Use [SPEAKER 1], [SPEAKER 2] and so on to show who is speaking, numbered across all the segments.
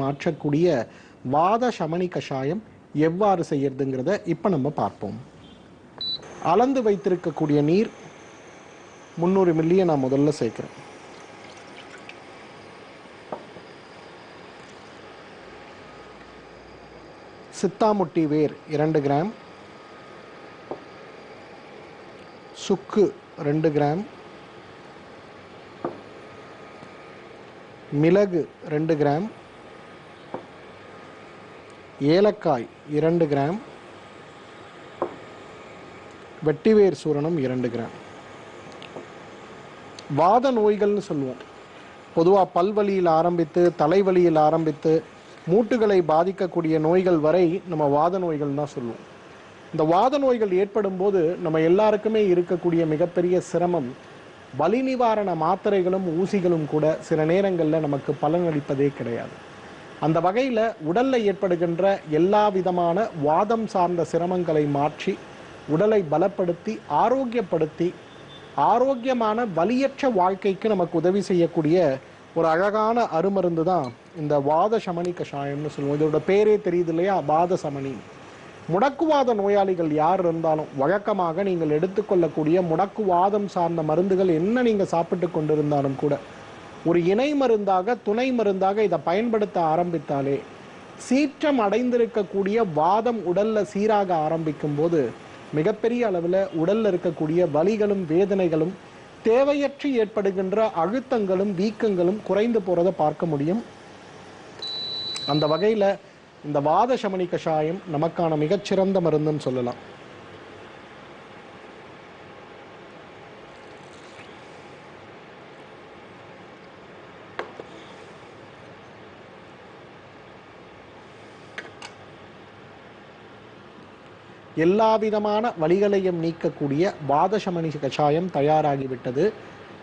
[SPEAKER 1] மாற்றக்கூடிய வாத சமணி கஷாயம் எவ்வாறு செய்யறதுங்கிறத இப்போ நம்ம பார்ப்போம். அளந்து வைத்திருக்கக்கூடிய நீர் முந்நூறு மில்லியை நான் முதல்ல சேர்க்குறேன். சித்தாமுட்டி வேர் இரண்டு கிராம். சுக்கு ரெண்டு கிராம். மிளகு ரெண்டு கிராம். ஏலக்காய் இரண்டு கிராம். வெட்டிவேர் சூரணம் இரண்டு கிராம். வாத நோய்கள்னு சொல்லுவோம். பொதுவாக பல்வலியில் ஆரம்பித்து தலைவலியில் ஆரம்பித்து மூட்டுகளை பாதிக்கக்கூடிய நோய்கள் வரை நம்ம வாத நோய்கள் தான் சொல்லுவோம். இந்த வாத நோய்கள் ஏற்படும் போது நம்ம எல்லாருக்குமே இருக்கக்கூடிய மிகப்பெரிய சிரமம் வலி நிவாரண மாத்திரைகளும் ஊசிகளும் கூட சில நேரங்களில் நமக்கு பலனளிப்பதே கிடையாது. அந்த வகையில் உடலில் ஏற்படுகின்ற எல்லா விதமான வாதம் சார்ந்த சிரமங்களை மாற்றி உடலை பலப்படுத்தி ஆரோக்கியப்படுத்தி ஆரோக்கியமான வலியற்ற வாழ்க்கைக்கு நமக்கு உதவி செய்யக்கூடிய ஒரு அழகான அருமருந்து தான் இந்த வாத சமணி கஷாயம்னு சொல்லுவோம். இதோட பேரே தெரியுது இல்லையா? வாத சமணி. முடக்குவாத நோயாளிகள் யார் இருந்தாலும் வழக்கமாக நீங்கள் எடுத்துக்கொள்ளக்கூடிய முடக்குவாதம் சார்ந்த மருந்துகள் என்ன நீங்கள் சாப்பிட்டு கொண்டிருந்தாலும் கூட ஒரு இணை மருந்தாக துணை மருந்தாக இதை பயன்படுத்த ஆரம்பித்தாலே சீற்றம் அடைந்திருக்கக்கூடிய வாதம் உடல்ல சீராக ஆரம்பிக்கும் போது மிகப்பெரிய அளவில் உடல்ல இருக்கக்கூடிய வலிகளும் வேதனைகளும் தேவையற்று ஏற்படுகின்ற அழுத்தங்களும் வீக்கங்களும் குறைந்து போறதை பார்க்க முடியும். அந்த வகையில் இந்த வாத சமணி கஷாயம் நமக்கான மிகச்சிறந்த மருந்துன்னு சொல்லலாம். எல்லா விதமான வலிகளையும் நீக்கக்கூடிய வாதசமணி கஷாயம் தயாராகிவிட்டது.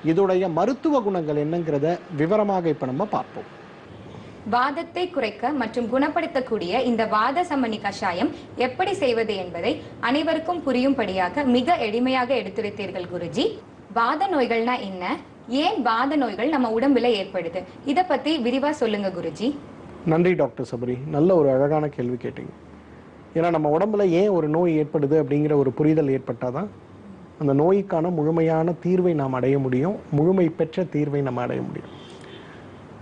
[SPEAKER 1] இதோடைய மருத்துவ குணங்கள் என்னங்கிறத விவரமாக இப்போ நம்ம பார்ப்போம்.
[SPEAKER 2] வாதத்தை குறைக்க மற்றும் குணப்படுத்தக்கூடிய இந்த வாத சம்மணி கஷாயம் எப்படி செய்வது என்பதை அனைவருக்கும் புரியும்படியாக மிக எளிமையாக எடுத்துரைத்தீர்கள் குருஜி. வாத நோய்கள்னா என்ன? ஏன் வாத நோய்கள் நம்ம உடம்புல ஏற்படுது? இத பத்தி விரிவா சொல்லுங்க குருஜி.
[SPEAKER 1] நன்றி டாக்டர் சபரி. நல்ல ஒரு அழகான கேள்வி கேட்டீங்க. ஏன்னா நம்ம உடம்புல ஏன் ஒரு நோய் ஏற்படுது அப்படிங்கிற ஒரு புரிதல் ஏற்பட்டால் தான் அந்த நோய்க்கான முழுமையான தீர்வை நாம் அடைய முடியும் முழுமை பெற்ற தீர்வை நம்ம அடைய முடியும்.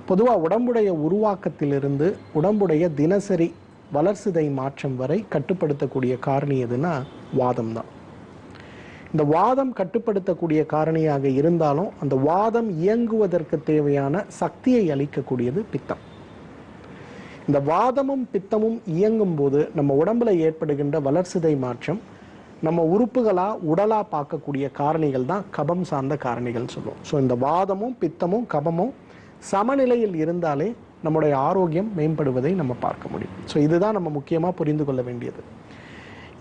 [SPEAKER 1] பொதுவாக உடம்புடைய உருவாக்கத்திலிருந்து உடம்புடைய தினசரி வளர்சிதை மாற்றம் வரை கட்டுப்படுத்தக்கூடிய காரணி எதுனா வாதம் தான். இந்த வாதம் கட்டுப்படுத்தக்கூடிய காரணியாக இருந்தாலும் அந்த வாதம் இயங்குவதற்கு தேவையான சக்தியை அளிக்கக்கூடியது பித்தம். இந்த வாதமும் பித்தமும் இயங்கும் போது நம்ம உடம்புல ஏற்படுகின்ற வளர்சிதை மாற்றம் நம்ம உறுப்புகளா உடலா பார்க்கக்கூடிய காரணிகள் தான் கபம் சார்ந்த காரணிகள் சொல்லுவோம். ஸோ இந்த வாதமும் பித்தமும் கபமும் சமநிலையில் இருந்தாலே நம்முடைய ஆரோக்கியம் மேம்படுவதை நம்ம பார்க்க முடியும். ஸோ இதுதான் நம்ம முக்கியமாக புரிந்து கொள்ள வேண்டியது.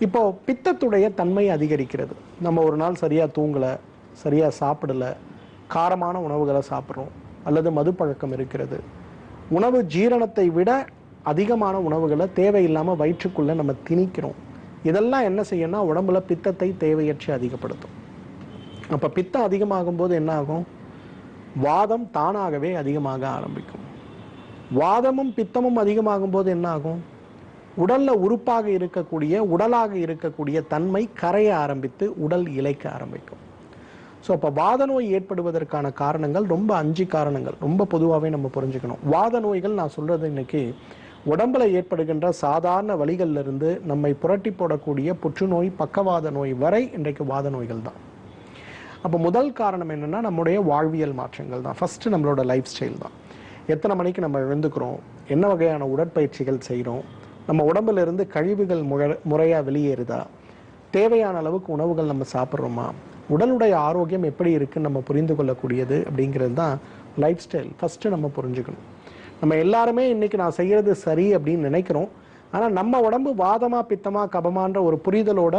[SPEAKER 1] இப்போ பித்தத்துடைய தன்மை அதிகரிக்கிறது. நம்ம ஒரு நாள் சரியாக தூங்கலை சரியாக சாப்பிடலை காரமான உணவுகளை சாப்பிட்றோம் அல்லது மது பழக்கம் இருக்கிறது உணவு ஜீரணத்தை விட அதிகமான உணவுகளை தேவையில்லாமல் வயிற்றுக்குள்ளே நம்ம திணிக்கிறோம். இதெல்லாம் என்ன செய்யணும்னா உடம்புல பித்தத்தை தேவையற்று அதிகப்படுத்தும். அப்போ பித்தம் அதிகமாகும் போது என்ன ஆகும் வாதம் தானாகவே அதிகமாக ஆரம்பிக்கும். வாதமும் பித்தமும் அதிகமாகும் போது என்ன ஆகும் உடல்ல உறுப்பாக இருக்கக்கூடிய உடலாக இருக்கக்கூடிய தன்மை கரைய ஆரம்பித்து உடல் இழைக்க ஆரம்பிக்கும். ஸோ அப்போ வாத நோய் ஏற்படுவதற்கான காரணங்கள் ரொம்ப அஞ்சு காரணங்கள். ரொம்ப பொதுவாகவே நம்ம புரிஞ்சுக்கணும். வாத நோய்கள் நான் சொல்கிறது இன்னைக்கு உடம்புல ஏற்படுகின்ற சாதாரண வழிகளிலிருந்து இருந்து நம்மை புரட்டி போடக்கூடிய புற்றுநோய் பக்கவாத நோய் வரை இன்றைக்கு வாத நோய்கள் தான். அப்போ முதல் காரணம் என்னென்னா நம்முடைய வாழ்வியல் மாற்றங்கள் தான். ஃபஸ்ட்டு நம்மளோட லைஃப் ஸ்டைல் தான். எத்தனை மணிக்கு நம்ம எழுந்துக்கிறோம்? என்ன வகையான உடற்பயிற்சிகள் செய்கிறோம் நம்ம உடம்புலிருந்து கழிவுகள் முறை முறையாக வெளியேறுதா? தேவையான அளவுக்கு உணவுகள் நம்ம சாப்பிட்றோமா? உடலுடைய ஆரோக்கியம் எப்படி இருக்குன்னு நம்ம புரிந்து கொள்ளக்கூடியது அப்படிங்கிறது தான் லைஃப் ஸ்டைல் ஃபஸ்ட்டு நம்ம புரிஞ்சுக்கணும். நம்ம எல்லாருமே இன்னைக்கு நான் செய்கிறது சரி அப்படின்னு நினைக்கிறோம். ஆனால் நம்ம உடம்பு வாதமாக பித்தமாக கபமான்ற ஒரு புரிதலோட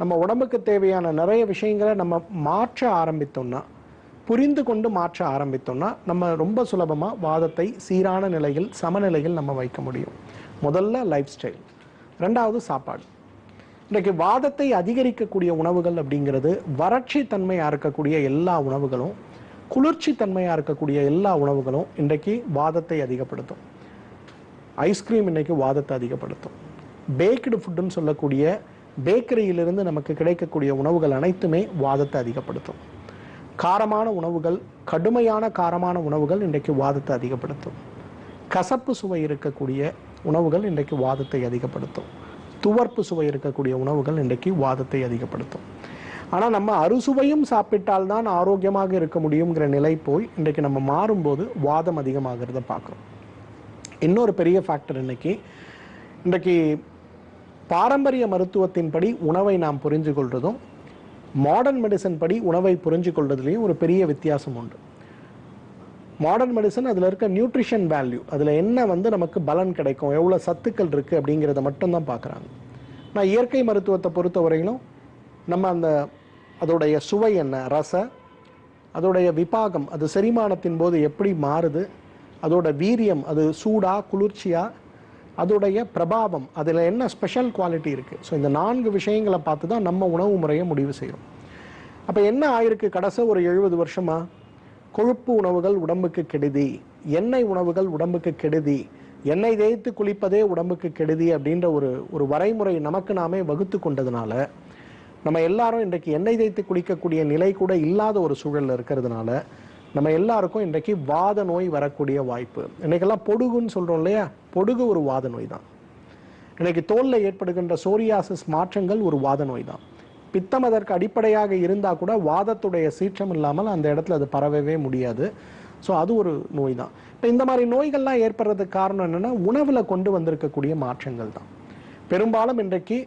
[SPEAKER 1] நம்ம உடம்புக்கு தேவையான நிறைய விஷயங்களை நம்ம மாற்ற ஆரம்பித்தோம்னா புரிந்து கொண்டு மாற்ற ஆரம்பித்தோம்னா நம்ம ரொம்ப சுலபமாக வாதத்தை சீரான நிலையில் சமநிலையில் நம்ம வைக்க முடியும். முதல்ல லைஃப் ஸ்டைல் ரெண்டாவது சாப்பாடு. இன்றைக்கு வாதத்தை அதிகரிக்கக்கூடிய உணவுகள் அப்படிங்கிறது வறட்சி தன்மையாக இருக்கக்கூடிய எல்லா உணவுகளும் குளிர்ச்சி தன்மையாக இருக்கக்கூடிய எல்லா உணவுகளும் இன்றைக்கு வாதத்தை அதிகப்படுத்தும். ஐஸ்கிரீம் இன்னைக்கு வாதத்தை அதிகப்படுத்தும். பேக்கடு ஃபுட்டுன்னு சொல்லக்கூடிய பேக்கரியிலிருந்து நமக்கு கிடைக்கக்கூடிய உணவுகள் அனைத்துமே வாதத்தை அதிகப்படுத்தும். காரமான உணவுகள் கடுமையான காரமான உணவுகள் இன்றைக்கு வாதத்தை அதிகப்படுத்தும். கசப்பு சுவை இருக்கக்கூடிய உணவுகள் இன்றைக்கு வாதத்தை அதிகப்படுத்தும். துவர்ப்பு சுவை இருக்கக்கூடிய உணவுகள் இன்றைக்கு வாதத்தை அதிகப்படுத்தும். ஆனால் நம்ம அறுசுவையும் சாப்பிட்டால்தான் ஆரோக்கியமாக இருக்க முடியுங்கிற நிலை போய் இன்றைக்கு நம்ம மாறும்போது வாதம் அதிகமாகிறத பார்க்குறோம். இன்னொரு பெரிய ஃபேக்டர் இன்னைக்கு இன்றைக்கு பாரம்பரிய மருத்துவத்தின்படி உணவை நாம் புரிஞ்சு கொள்வதும் மாடர்ன் மெடிசன் படி உணவை புரிஞ்சு கொள்வதுலேயும் ஒரு பெரிய வித்தியாசம் உண்டு. மாடர்ன் மெடிசன் அதில் இருக்க நியூட்ரிஷன் வேல்யூ அதில் என்ன வந்து நமக்கு பலன் கிடைக்கும் எவ்வளோ சத்துக்கள் இருக்குது அப்படிங்கிறத மட்டும்தான் பார்க்குறாங்க. நான் இயற்கை மருத்துவத்தை பொறுத்த வரையிலும் நம்ம அந்த அதோடைய சுவை என்ன? ரச? அதோடைய விபாகம் அது செரிமானத்தின் போது எப்படி மாறுது? அதோட வீரியம் அது சூடா குளிர்ச்சியா? அதோடைய பிரபாவம் அதில் என்ன ஸ்பெஷல் குவாலிட்டி இருக்குது ஸோ இந்த நான்கு விஷயங்களை பார்த்து தான் நம்ம உணவு முறையை முடிவு செய்கிறோம் அப்போ என்ன ஆயிருக்கு? கடைசி ஒரு எழுபது வருஷமா? கொழுப்பு உணவுகள் உடம்புக்கு கெடுதி. எண்ணெய் உணவுகள் உடம்புக்கு கெடுதி. எண்ணெய் தேய்த்து குளிப்பதே உடம்புக்கு கெடுதி அப்படின்ற ஒரு ஒரு வரைமுறை நமக்கு நாமே வகுத்து கொண்டதுனால நம்ம எல்லாரும் இன்றைக்கு எண்ணெய் தேய்த்து குளிக்கக்கூடிய நிலை கூட இல்லாத ஒரு சூழலில் இருக்கிறதுனால நம்ம எல்லாருக்கும் இன்றைக்கு வாத நோய் வரக்கூடிய வாய்ப்பு. இன்னைக்கெல்லாம் பொடுகுன்னு சொல்றோம் இல்லையா? பொடுகு ஒரு வாத நோய் தான் இன்றைக்கு தோல்ல ஏற்படுகின்ற சோரியாசிஸ் மாற்றங்கள் ஒரு வாத நோய் தான் பித்தம் அதற்கு அடிப்படையாக இருந்தா கூட வாதத்துடைய சீற்றம் இல்லாமல் அந்த இடத்துல அது பரவவே முடியாது. ஸோ அது ஒரு நோய் தான் இப்போ இந்த மாதிரி நோய்கள்லாம் ஏற்படுறதுக்கு காரணம் என்னென்னா உணவில் கொண்டு வந்திருக்கக்கூடிய மாற்றங்கள் தான் பெரும்பாலும் இன்றைக்கு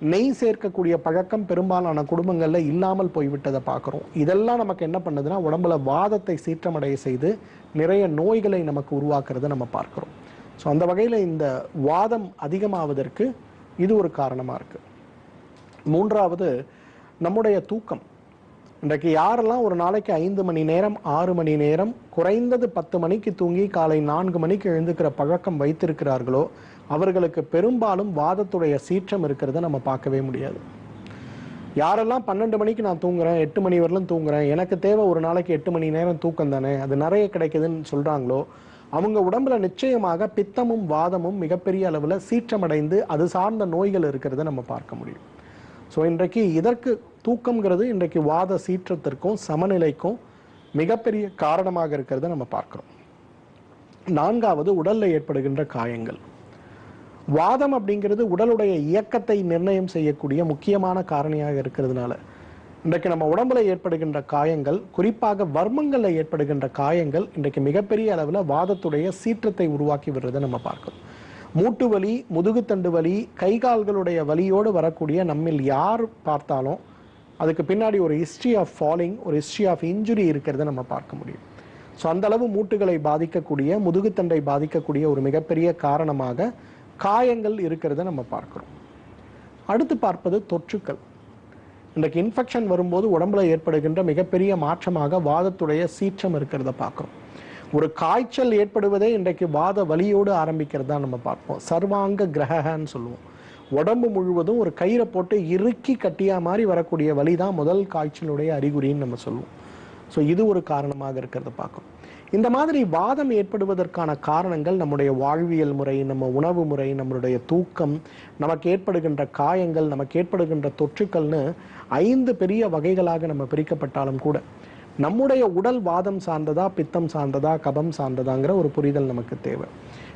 [SPEAKER 1] நெய் சேர்க்கக்கூடிய பழக்கம் பெரும்பாலான குடும்பங்கள்ல இல்லாமல் போய்விட்டதை பார்க்குறோம். இதெல்லாம் நமக்கு என்ன பண்ணுதுன்னா உடம்புல வாதத்தை சீற்றமடைய செய்து நிறைய நோய்களை நமக்கு உருவாக்குறதை நம்ம பார்க்கிறோம். ஸோ அந்த வகையில் இந்த வாதம் அதிகமாவதற்கு இது ஒரு காரணமாக இருக்கு. மூன்றாவது நம்முடைய தூக்கம். இன்றைக்கு யாரெல்லாம் ஒரு நாளைக்கு ஐந்து மணி நேரம் ஆறு மணி நேரம் குறைந்தது பத்து மணிக்கு தூங்கி காலை நான்கு மணிக்கு எழுந்துக்கிற பழக்கம் வைத்திருக்கிறார்களோ அவர்களுக்கு பெரும்பாலும் வாதத்துடைய சீற்றம் இருக்கிறத நம்ம பார்க்கவே முடியாது. யாரெல்லாம் பன்னெண்டு மணிக்கு நான் தூங்குறேன் எட்டு மணி வரலும் தூங்குறேன் எனக்கு தேவை ஒரு நாளைக்கு எட்டு மணி நேரம் தூக்கம் தானே அது நிறைய கிடைக்குதுன்னு சொல்றாங்களோ அவங்க உடம்புல நிச்சயமாக பித்தமும் வாதமும் மிகப்பெரிய அளவில் சீற்றமடைந்து அது சார்ந்த நோய்கள் இருக்கிறத நம்ம பார்க்க முடியும். ஸோ இன்றைக்கு இதற்கு தூக்கம்ங்கிறது இன்றைக்கு வாத சீற்றத்திற்கும் சமநிலைக்கும் மிகப்பெரிய காரணமாக இருக்கிறத நம்ம பார்க்குறோம். நான்காவது உடலில் ஏற்படுகின்ற காயங்கள். வாதம் அப்படிங்கிறது உடலுடைய இயக்கத்தை நிர்ணயம் செய்யக்கூடிய முக்கியமான காரணியாக இருக்கிறதுனால. இன்றைக்கு நம்ம உடம்புல ஏற்படுகின்ற காயங்கள் குறிப்பாக வர்மங்களில் ஏற்படுகின்ற காயங்கள் இன்றைக்கு மிகப்பெரிய அளவில் வாதத்துடைய சீற்றத்தை உருவாக்கி விடுறதை நம்ம பார்க்கிறோம். மூட்டு வலி முதுகுத்தண்டு வலி கை கால்களுடைய வலியோடு வரக்கூடிய நம்மில் யார் பார்த்தாலும் அதுக்கு பின்னாடி ஒரு ஹிஸ்ட்ரி ஆஃப் ஃபாலிங் ஒரு ஹிஸ்ட்ரி ஆஃப் இன்ஜுரி இருக்கிறத நம்ம பார்க்க முடியும். ஸோ அந்த அளவு மூட்டுகளை பாதிக்கக்கூடிய முதுகுத்தண்டை பாதிக்கக்கூடிய ஒரு மிகப்பெரிய காரணமாக காயங்கள் இருக்கிறத நம்ம பார்க்குறோம். அடுத்து பார்ப்பது தொற்றுக்கள். இன்றைக்கு இன்ஃபெக்ஷன் வரும்போது உடம்புல ஏற்படுகின்ற மிகப்பெரிய மாற்றமாக வாதத்துடைய சீற்றம் இருக்கிறத பார்க்குறோம். ஒரு காய்ச்சல் ஏற்படுவதே இன்றைக்கு வாத வலியோடு ஆரம்பிக்கிறது தான் நம்ம பார்ப்போம். சர்வாங்க கிரகன்னு சொல்லுவோம். உடம்பு முழுவதும் ஒரு கயிறை போட்டு இறுக்கி கட்டியா மாதிரி வரக்கூடிய வலி தான் முதல் காய்ச்சலுடைய அறிகுறின்னு நம்ம சொல்லுவோம். ஸோ இது ஒரு காரணமாக இருக்கிறத பார்க்குறோம். இந்த மாதிரி வாதம் ஏற்படுவதற்கான காரணங்கள் நம்முடைய வாழ்வியல் முறை நம்ம உணவு முறை நம்மளுடைய தூக்கம் நமக்கு ஏற்படுகின்ற காயங்கள் நமக்கு ஏற்படுகின்ற தொற்றுக்கள்னு ஐந்து பெரிய வகைகளாக நம்ம பிரிக்கப்பட்டாலும் கூட நம்முடைய உடல் வாதம் சார்ந்ததா பித்தம் சார்ந்ததா கபம் சார்ந்ததாங்கிற ஒரு புரிதல் நமக்கு தேவை.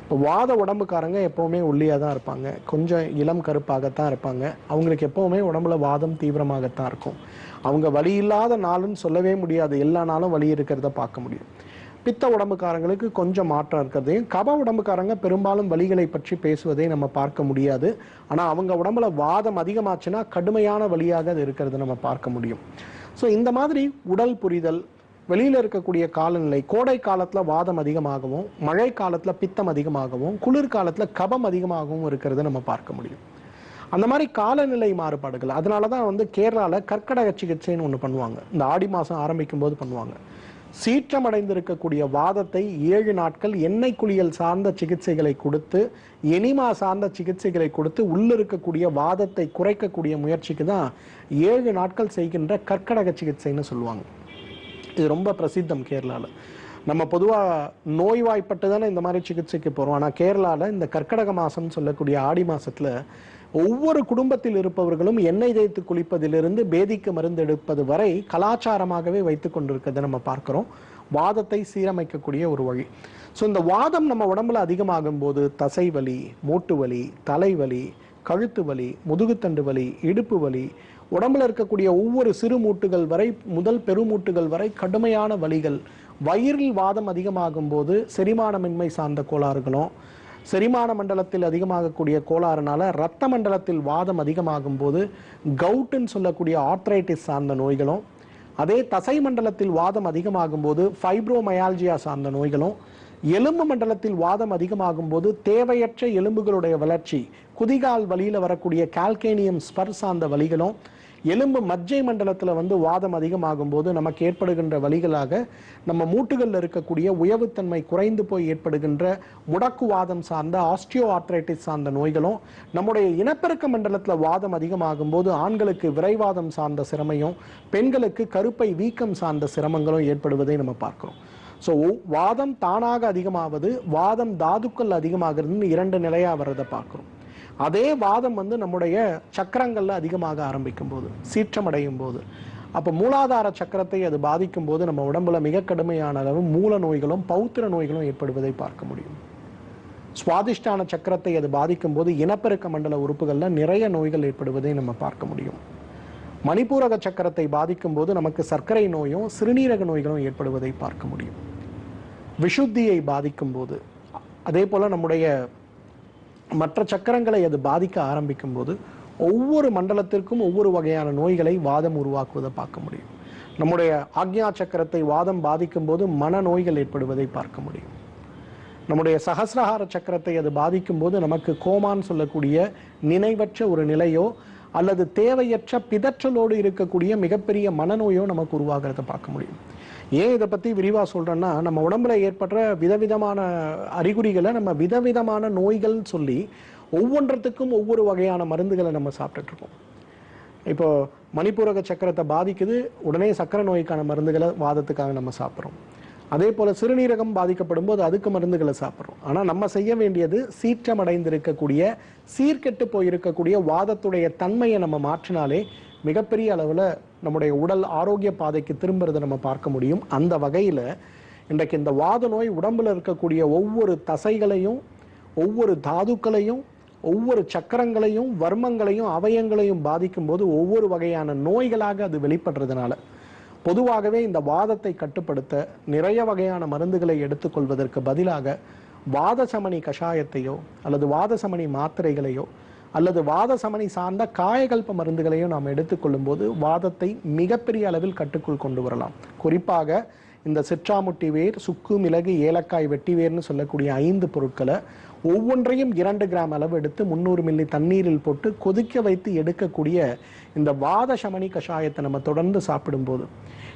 [SPEAKER 1] இப்போ வாத உடம்புக்காரங்க எப்பவுமே ஒல்லியாக தான் இருப்பாங்க. கொஞ்சம் இளம் கருப்பாகத்தான் இருப்பாங்க. அவங்களுக்கு எப்பவுமே உடம்புல வாதம் தீவிரமாகத்தான் இருக்கும். அவங்க வழி இல்லாத நாளுன்னு சொல்லவே முடியாது. எல்லா நாளும் வலி இருக்கிறத பார்க்க முடியும். பித்த உடம்புக்காரங்களுக்கு கொஞ்சம் மாற்றம் இருக்கிறதையும் கப உடம்புக்காரங்க பெரும்பாலும் வலிகளை பற்றி பேசுவதை நம்ம பார்க்க முடியாது. ஆனால் அவங்க உடம்புல வாதம் அதிகமாச்சுன்னா கடுமையான வழியாக அது இருக்கிறத நம்ம பார்க்க முடியும். ஸோ இந்த மாதிரி உடல் புரிதல் வெளியில் இருக்கக்கூடிய காலநிலை கோடை காலத்தில் வாதம் அதிகமாகவும் மழை காலத்தில் பித்தம் அதிகமாகவும் குளிர் காலத்துல கபம் அதிகமாகவும் இருக்கிறத நம்ம பார்க்க முடியும். அந்த மாதிரி காலநிலை மாறுபாடுகள் அதனால தான் வந்து கேரளாவில் கற்கடக சிகிச்சைன்னு ஒன்று பண்ணுவாங்க. இந்த ஆடி மாதம் ஆரம்பிக்கும் போது பண்ணுவாங்க. சீற்றமடைந்திருக்கக்கூடிய வாதத்தை ஏழு நாட்கள் எண்ணெய் குளியல் சார்ந்த சிகிச்சைகளை கொடுத்து எனிமா சார்ந்த சிகிச்சைகளை கொடுத்து உள்ளிருக்கக்கூடிய வாதத்தை குறைக்கக்கூடிய முயற்சிக்கு தான் ஏழு நாட்கள் செய்கின்ற கற்கடக சிகிச்சைன்னு சொல்லுவாங்க. இது ரொம்ப பிரசித்தம் கேரளாவில் நம்ம பொதுவாக நோய்வாய்ப்பட்டு தானே இந்த மாதிரி சிகிச்சைக்கு போகிறோம் ஆனால் கேரளாவில் இந்த கற்கடக மாதம்னு சொல்லக்கூடிய ஆடி மாதத்தில் ஒவ்வொரு குடும்பத்தில் இருப்பவர்களும் எண்ணெய் தேய்த்து குளிப்பதிலிருந்து பேதிக்கு மருந்து எடுப்பது வரை கலாச்சாரமாகவே வைத்து கொண்டிருக்கிறதை நம்ம பார்க்கிறோம். வாதத்தை சீரமைக்கக்கூடிய ஒரு வழி. ஸோ இந்த வாதம் நம்ம உடம்புல அதிகமாகும் போது தசை வலி மூட்டு வலி தலைவலி கழுத்து வலி முதுகுத்தண்டு வலி இடுப்பு வலி உடம்புல இருக்கக்கூடிய ஒவ்வொரு சிறு மூட்டுகள் வரை முதல் பெருமூட்டுகள் வரை கடுமையான வலிகள். வயிறில் வாதம் அதிகமாகும் போது செரிமானமின்மை சார்ந்த கோளாறுகளும் செரிமான மண்டலத்தில் அதிகமாகக்கூடிய கோளாறுனால ரத்த மண்டலத்தில் வாதம் அதிகமாகும் போது கவுட்டுன்னு சொல்லக்கூடிய ஆர்த்ரைட்டிஸ் சார்ந்த நோய்களும் அதே தசை மண்டலத்தில் வாதம் அதிகமாகும் போது ஃபைப்ரோமயால்ஜியா சார்ந்த நோய்களும் எலும்பு மண்டலத்தில் வாதம் அதிகமாகும் போது தேவையற்ற எலும்புகளுடைய வளர்ச்சி குதிகால் வழியில் வரக்கூடிய கால்கேனியம் ஸ்பர் சார்ந்த வழிகளும் எலும்பு மஜ்ஜை மண்டலத்தில் வந்து வாதம் அதிகமாகும் போது நமக்கு ஏற்படுகின்ற வழிகளாக நம்ம மூட்டுகளில் இருக்கக்கூடிய உயவுத்தன்மை குறைந்து போய் ஏற்படுகின்ற முடக்கு வாதம் சார்ந்த ஆஸ்டியோ ஆர்த்ரைட்டிஸ் சார்ந்த நோய்களும் நம்முடைய இனப்பெருக்க மண்டலத்தில் வாதம் அதிகமாகும் போது ஆண்களுக்கு விரைவாதம் சார்ந்த சிரமையும் பெண்களுக்கு கருப்பை வீக்கம் சார்ந்த சிரமங்களும் ஏற்படுவதை நம்ம பார்க்கிறோம். ஸோ வாதம் தானாக அதிகமாவது வாதம் தாதுக்கள் அதிகமாகிறதுன்னு இரண்டு நிலையாக வர்றதை பார்க்குறோம். அதே வாதம் வந்து நம்முடைய சக்கரங்களில் அதிகமாக ஆரம்பிக்கும் போது சீற்றமடையும் போது அப்போ மூலாதார சக்கரத்தை அது பாதிக்கும் போது நம்ம உடம்புல மிக கடுமையான அளவு மூல நோய்களும் பௌத்திர நோய்களும் ஏற்படுவதை பார்க்க முடியும். சுவாதிஷ்டான சக்கரத்தை அது பாதிக்கும் போது இனப்பெருக்க மண்டல உறுப்புகளில் நிறைய நோய்கள் ஏற்படுவதை நம்ம பார்க்க முடியும். மணிப்பூரக சக்கரத்தை பாதிக்கும் போது நமக்கு சர்க்கரை நோயும் சிறுநீரக நோய்களும் ஏற்படுவதை பார்க்க முடியும். விஷுத்தியை பாதிக்கும் போது அதே போல் நம்முடைய மற்ற சக்கரங்களை அது பாதிக்க ஆரம்பிக்கும் போது ஒவ்வொரு மண்டலத்திற்கும் ஒவ்வொரு வகையான நோய்களை வாதம் உருவாக்குவதை பார்க்க முடியும். நம்முடைய ஆக்ஞா சக்கரத்தை வாதம் பாதிக்கும் போது மன நோய்கள் ஏற்படுவதை பார்க்க முடியும். நம்முடைய சகசிரஹார சக்கரத்தை அது பாதிக்கும் போது நமக்கு கோமான்னு சொல்லக்கூடிய நினைவற்ற ஒரு நிலையோ அல்லது தேவையற்ற பிதற்றலோடு இருக்கக்கூடிய மிகப்பெரிய மனநோயோ நமக்கு உருவாகிறத பார்க்க முடியும். ஏன் இதை பற்றி விரிவாக சொல்கிறேன்னா நம்ம உடம்புல ஏற்படுற விதவிதமான அறிகுறிகளை நம்ம விதவிதமான நோய்கள் சொல்லி ஒவ்வொன்றத்துக்கும் ஒவ்வொரு வகையான மருந்துகளை நம்ம சாப்பிட்டுட்ருக்கோம் இருக்கோம். இப்போ மணிப்பூரக சக்கரத்தை பாதிக்குது உடனே சக்கரை நோய்க்கான மருந்துகளை வாதத்துக்காக நம்ம சாப்பிட்றோம். அதே போல சிறுநீரகம் பாதிக்கப்படும் போது அதுக்கு மருந்துகளை சாப்பிட்றோம். ஆனால் நம்ம செய்ய வேண்டியது சீற்றமடைந்திருக்கக்கூடிய சீர்கெட்டு போயிருக்கக்கூடிய வாதத்துடைய தன்மையை நம்ம மாற்றினாலே மிகப்பெரிய அளவில் நம்முடைய உடல் ஆரோக்கிய பாதைக்கு திரும்புறதை நம்ம பார்க்க முடியும். அந்த வகையில் இன்றைக்கு இந்த வாத நோய் உடம்பில் இருக்கக்கூடிய ஒவ்வொரு தசைகளையும் ஒவ்வொரு தாதுக்களையும் ஒவ்வொரு சக்கரங்களையும் வர்மங்களையும் அவயங்களையும் பாதிக்கும் போது ஒவ்வொரு வகையான நோய்களாக அது வெளிப்படுறதுனால பொதுவாகவே இந்த வாதத்தை கட்டுப்படுத்த நிறைய வகையான மருந்துகளை எடுத்துக்கொள்வதற்கு பதிலாக வாத சமணி கஷாயத்தையோ அல்லது வாத சமணி மாத்திரைகளையோ அல்லது வாத வாதசமணி சார்ந்த காயகல்ப மருந்துகளையும் நாம் எடுத்துக்கொள்ளும் போது வாதத்தை மிகப்பெரிய அளவில் கட்டுக்குள் கொண்டு வரலாம். குறிப்பாக இந்த சிற்றாமுட்டி வேர் சுக்கு மிளகு ஏலக்காய் வெட்டி வேர்னு சொல்லக்கூடிய ஐந்து பொருட்களை ஒவ்வொன்றையும் இரண்டு கிராம் அளவு எடுத்து முந்நூறு மில்லி தண்ணீரில் போட்டு கொதிக்க வைத்து எடுக்கக்கூடிய இந்த வாத சமணி கஷாயத்தை நம்ம தொடர்ந்து சாப்பிடும்போது.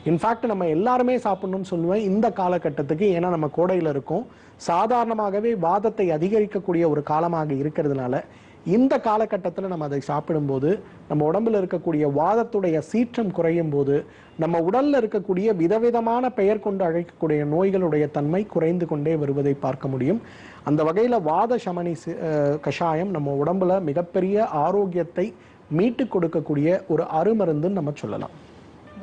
[SPEAKER 1] இன்ஃபேக்ட் நம்ம எல்லாருமே சாப்பிடணும்னு சொல்லுவேன். இந்த காலகட்டத்துக்கு ஏன்னா நம்ம கோடையில் இருக்கோம். சாதாரணமாகவே வாதத்தை அதிகரிக்கக்கூடிய ஒரு காலமாக இருக்கிறதுனால இந்த காலகட்டத்தில் நம்ம அதை சாப்பிடும்போது நம்ம உடம்புல இருக்கக்கூடிய வாதத்துடைய சீற்றம் குறையும் போது நம்ம உடல்ல இருக்கக்கூடிய விதவிதமான பெயர் கொண்டு அழைக்கக்கூடிய நோய்களுடைய தன்மை குறைந்து கொண்டே வருவதை பார்க்க முடியும். அந்த வகையில் வாத சமணி கஷாயம் நம்ம உடம்புல மிகப்பெரிய ஆரோக்கியத்தை மீட்டு கொடுக்கக்கூடிய ஒரு அருமருந்துன்னு நம்ம சொல்லலாம்.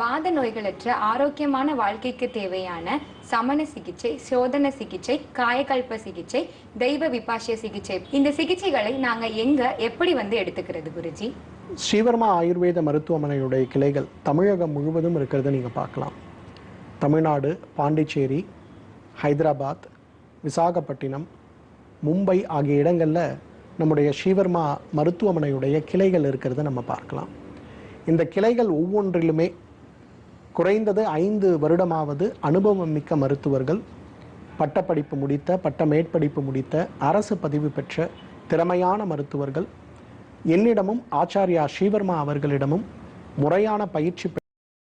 [SPEAKER 2] வாத நோய்களற்ற ஆரோக்கியமான வாழ்க்கைக்கு தேவையான சமண சிகிச்சை சோதன சிகிச்சை காயகல்ப சிகிச்சை தெய்வ விபாஷிய சிகிச்சை. இந்த சிகிச்சைகளை நாங்க எங்க எப்படி வந்து எடுத்துக்கிறது குருஜி?
[SPEAKER 1] ஸ்ரீவர்மா ஆயுர்வேத மருத்துவமனையுடைய கிளைகள் தமிழகம் முழுவதும் இருக்கிறத நீங்கள் பார்க்கலாம். தமிழ்நாடு பாண்டிச்சேரி ஹைதராபாத் விசாகப்பட்டினம் மும்பை ஆகிய இடங்களில் நம்முடைய ஸ்ரீவர்மா மருத்துவமனையுடைய கிளைகள் இருக்கிறத நம்ம பார்க்கலாம். இந்த கிளைகள் ஒவ்வொன்றிலுமே குறைந்தது ஐந்து வருடமாவது அனுபவம் மிக்க மருத்துவர்கள் பட்டப்படிப்பு முடித்த பட்ட மேற்படிப்பு முடித்த அரசு பதிவு பெற்ற திறமையான மருத்துவர்கள் என்னிடமும் ஆச்சாரியா ஸ்ரீவர்மா அவர்களிடமும் முறையான பயிற்சி